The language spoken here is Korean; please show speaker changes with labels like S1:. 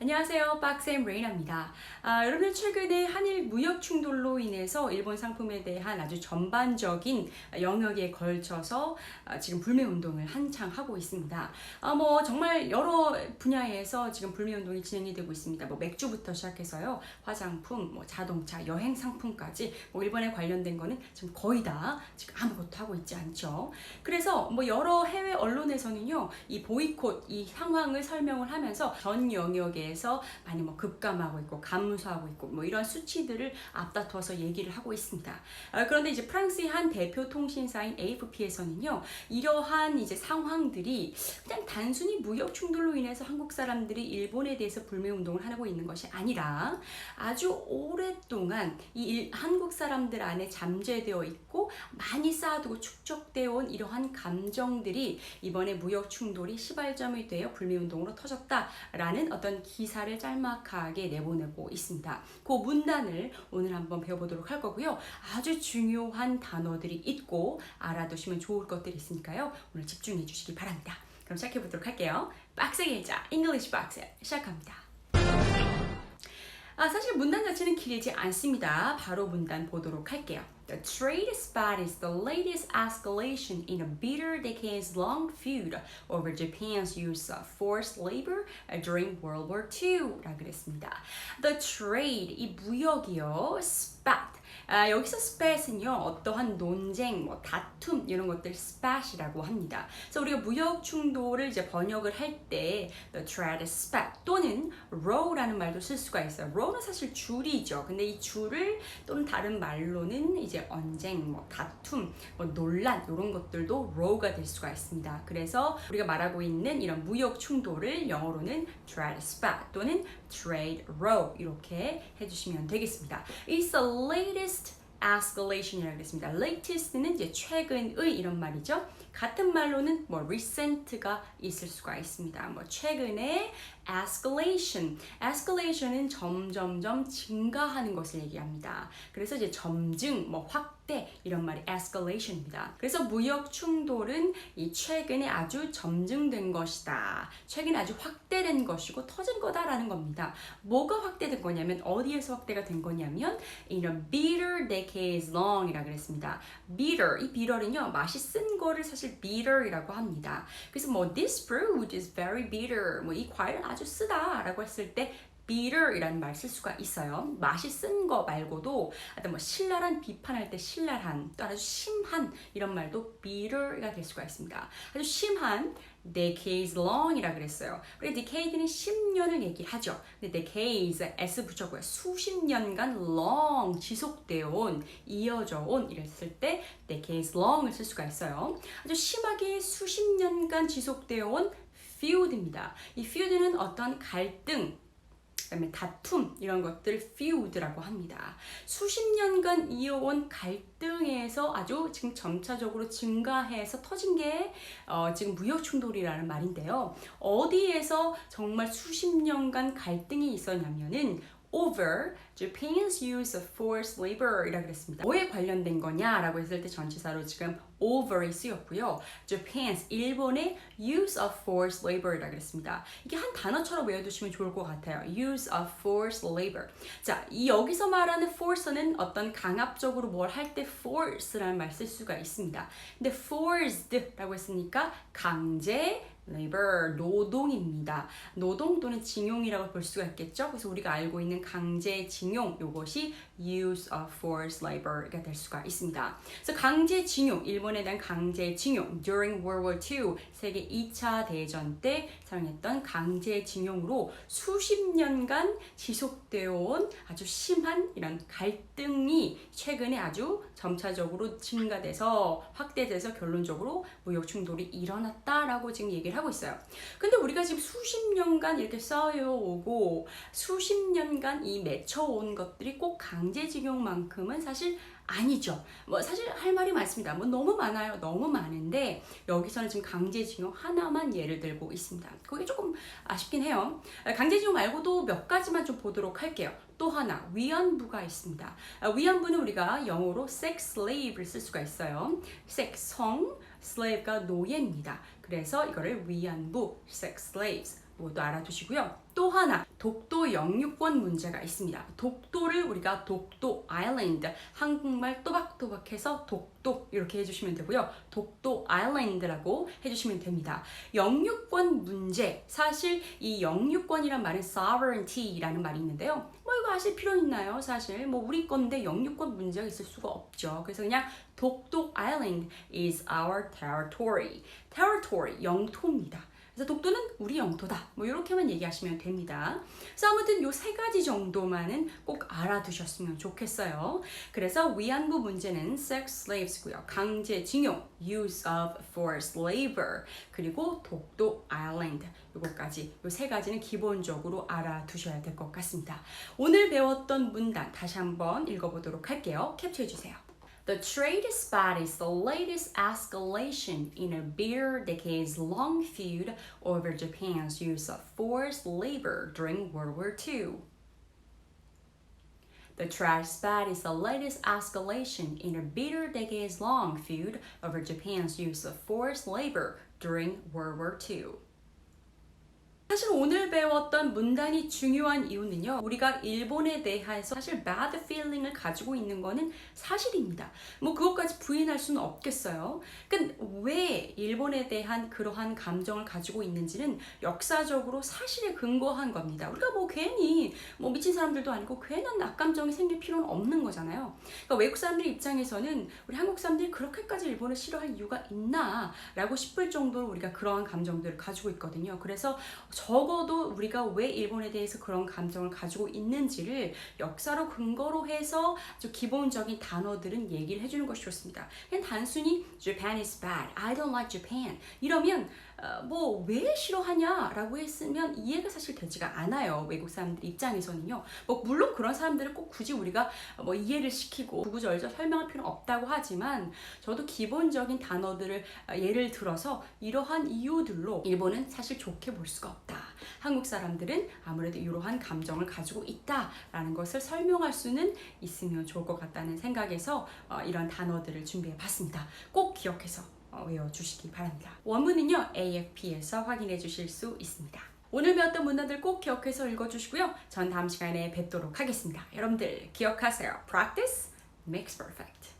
S1: 안녕하세요. 박쌤 레이나입니다. 아, 여러분 최근에 한일 무역 충돌로 인해서 일본 상품에 대한 아주 전반적인 영역에 걸쳐서 아, 지금 불매 운동을 한창 하고 있습니다. 아, 뭐 정말 여러 분야에서 지금 불매 운동이 진행이 되고 있습니다. 뭐 맥주부터 시작해서요, 화장품, 뭐 자동차, 여행 상품까지 뭐 일본에 관련된 거는 지금 거의 다 지금 아무것도 하고 있지 않죠. 그래서 뭐 여러 해외 언론에서는요, 이 보이콧 이 상황을 설명을 하면서 전 영역에 서 많이 뭐 급감하고 있고 감소하고 있고 뭐 이런 수치들을 앞다퉈서 얘기를 하고 있습니다. 아, 그런데 이제 프랑스의 한 대표 통신사인 AFP에서는요, 이러한 이제 상황들이 그냥 단순히 무역 충돌로 인해서 한국 사람들이 일본에 대해서 불매 운동을 하고 있는 것이 아니라 아주 오랫동안 이 일- 한국 사람들 안에 잠재되어 있고 많이 쌓아두고 축적되어 온 이러한 감정들이 이번에 무역 충돌이 시발점이 되어 불매 운동으로 터졌다라는 어떤 기사를 짤막하게 내보내고 있습니다. 그 문단을 오늘 한번 배워보도록 할 거고요. 아주 중요한 단어들이 있고 알아두시면 좋을 것들이 있으니까요. 오늘 집중해 주시기 바랍니다. 그럼 시작해 보도록 할게요. 빡세게 자 English 박스 시작합니다. 아, 사실 문단 자체는 길지 않습니다. 바로 문단 보도록 할게요. The trade spat is the latest escalation in a bitter decades-long feud over Japan's use of forced labor during World War II. 라 그랬습니다. The trade, 이 무역이요. spat. 아, 여기서 spat은요, 어떠한 논쟁, 뭐 다툼 이런 것들 spat이라고 합니다. 그래서 우리가 무역 충돌을 이제 번역을 할 때 the trade spat 또는 row라는 말도 쓸 수가 있어요. row는 사실 줄이죠. 근데 이 줄을 또는 다른 말로는 이제 언쟁, 뭐 다툼, 뭐 논란 이런 것들도 row가 될 수가 있습니다. 그래서 우리가 말하고 있는 이런 무역 충돌을 영어로는 trade spat 또는 trade row 이렇게 해주시면 되겠습니다. It's the latest escalation이라고 그랬습니다. latest는 이제 최근의 이런 말이죠. 같은 말로는 뭐 recent가 있을 수가 있습니다. 뭐 최근에 escalation, escalation은 점점점 증가하는 것을 얘기합니다. 그래서 이제 점증, 뭐 확 대 이런 말이 escalation입니다. 그래서 무역 충돌은 이 최근에 아주 점증된 것이다. 최근에 아주 확대된 것이고 터진 거다라는 겁니다. 뭐가 확대된 거냐면 어디에서 확대가 된 거냐면 이런 bitter decades long이라 그랬습니다. bitter 이 bitter은요 맛이 쓴 거를 사실 bitter이라고 합니다. 그래서 뭐 this fruit is very bitter 뭐 이 과일 아주 쓰다라고 했을 때 bitter이라는 말 쓸 수가 있어요. 맛이 쓴 거 말고도 어떤 뭐 신랄한 비판할 때 신랄한 또 아주 심한 이런 말도 bitter가 될 수가 있습니다. 아주 심한 decades long이라 그랬어요. 우리 decade는 10년을 얘기하죠. 근데 decades s 붙였고요. 수십 년간 long 지속되어 온 이어져 온 이랬을 때 decades long을 쓸 수가 있어요. 아주 심하게 수십 년간 지속되어 온 feud입니다. 이 feud는 어떤 갈등 그다음에 다툼 이런 것들 feud라고 합니다. 수십 년간 이어온 갈등에서 아주 지금 점차적으로 증가해서 터진 게 어, 지금 무역 충돌이라는 말인데요. 어디에서 정말 수십 년간 갈등이 있었냐면은 over Japan's use of forced labor이라 그랬습니다. 뭐에 관련된 거냐 라고 했을 때 전치사로 지금 over이 쓰였고요. Japan's 일본의 use of forced labor이라 그랬습니다. 이게 한 단어처럼 외워두시면 좋을 것 같아요. use of forced labor. 자, 이 여기서 말하는 force는 어떤 강압적으로 뭘 할 때 force라는 말 쓸 수가 있습니다. 근데 forced라고 했으니까 강제 labor 노동입니다. 노동 또는 징용이라고 볼 수가 있겠죠. 그래서 우리가 알고 있는 강제 징용 이것이 use of forced labor가 될 수가 있습니다. 그래서 강제 징용 일본에 대한 강제 징용 during World War II 세계 2차 대전 때 사용했던 강제 징용으로 수십 년간 지속되어 온 아주 심한 이런 갈등이 최근에 아주 점차적으로 증가돼서 확대돼서 결론적으로 무역 충돌이 일어났다라고 지금 얘기를 하고 있어요. 근데 우리가 지금 수십 년간 이렇게 쌓여오고 수십 년간 이 맺혀온 것들이 꼭 강제징용만큼은 사실 아니죠. 뭐 사실 할 말이 많습니다. 뭐 너무 많아요. 너무 많은데 여기서는 지금 강제징용 하나만 예를 들고 있습니다. 그게 조금 아쉽긴 해요. 강제징용 말고도 몇 가지만 좀 보도록 할게요. 또 하나 위안부가 있습니다. 위안부는 우리가 영어로 sex slave를 쓸 수가 있어요. sex 성, slave가 노예입니다. 그래서 이거를 위안부 sex slaves 이것도 알아두시고요. 또 하나 독도 영유권 문제가 있습니다. 독도를 우리가 독도 아일랜드 한국말 또박또박해서 독도 이렇게 해주시면 되고요. 독도 아일랜드라고 해주시면 됩니다. 영유권 문제 사실 이 영유권이란 말은 sovereignty라는 말이 있는데요. 아실 필요 있나요? 사실 뭐 우리 건데 영유권 문제가 있을 수가 없죠. 그래서 그냥 독도 아일랜드 is our territory. territory 영토입니다. 그래서 독도는 우리 영토다. 뭐 이렇게만 얘기하시면 됩니다. 그래서 아무튼 요 세 가지 정도만은 꼭 알아두셨으면 좋겠어요. 그래서 위안부 문제는 sex slaves고요. 강제징용 use of forced labor 그리고 독도 아일랜드 요거까지 요 세 가지는 기본적으로 알아두셔야 될 것 같습니다. 오늘 배웠던 문단 다시 한번 읽어보도록 할게요. 캡처해 주세요. The trade spat is the latest escalation in a bitter decades long feud over Japan's use of forced labor during World War II. The trade spat is the latest escalation in a bitter decades long feud over Japan's use of forced labor during World War II. 사실 오늘 배웠던 문단이 중요한 이유는요. 우리가 일본에 대해서 사실 bad feeling을 가지고 있는 거는 사실입니다. 뭐 그것까지 부인할 수는 없겠어요. 그러니까 왜 일본에 대한 그러한 감정을 가지고 있는지는 역사적으로 사실에 근거한 겁니다. 우리가 뭐 괜히 뭐 미친 사람들도 아니고 괜한 악감정이 생길 필요는 없는 거잖아요. 그러니까 외국 사람들 입장에서는 우리 한국 사람들이 그렇게까지 일본을 싫어할 이유가 있나라고 싶을 정도로 우리가 그러한 감정들을 가지고 있거든요. 그래서 적어도 우리가 왜 일본에 대해서 그런 감정을 가지고 있는지를 역사로 근거로 해서 아주 기본적인 단어들은 얘기를 해주는 것이 좋습니다. 그냥 단순히 Japan is bad, I don't like Japan 이러면 어, 뭐왜 싫어하냐라고 했으면 이해가 사실 되지가 않아요 외국 사람들 입장에서는요. 뭐 물론 그런 사람들을 꼭 굳이 우리가 뭐 이해를 시키고 구구절절 설명할 필요는 없다고 하지만 저도 기본적인 단어들을 어, 예를 들어서 이러한 이유들로 일본은 사실 좋게 볼 수가 없다. 한국 사람들은 아무래도 이러한 감정을 가지고 있다라는 것을 설명할 수는 있으면 좋을 것 같다는 생각에서 어, 이런 단어들을 준비해 봤습니다. 꼭 기억해서 어, 외워주시기 바랍니다. 원문은요 AFP에서 확인해 주실 수 있습니다. 오늘 배웠던 문단들 꼭 기억해서 읽어주시고요. 전 다음 시간에 뵙도록 하겠습니다. 여러분들 기억하세요. Practice makes perfect.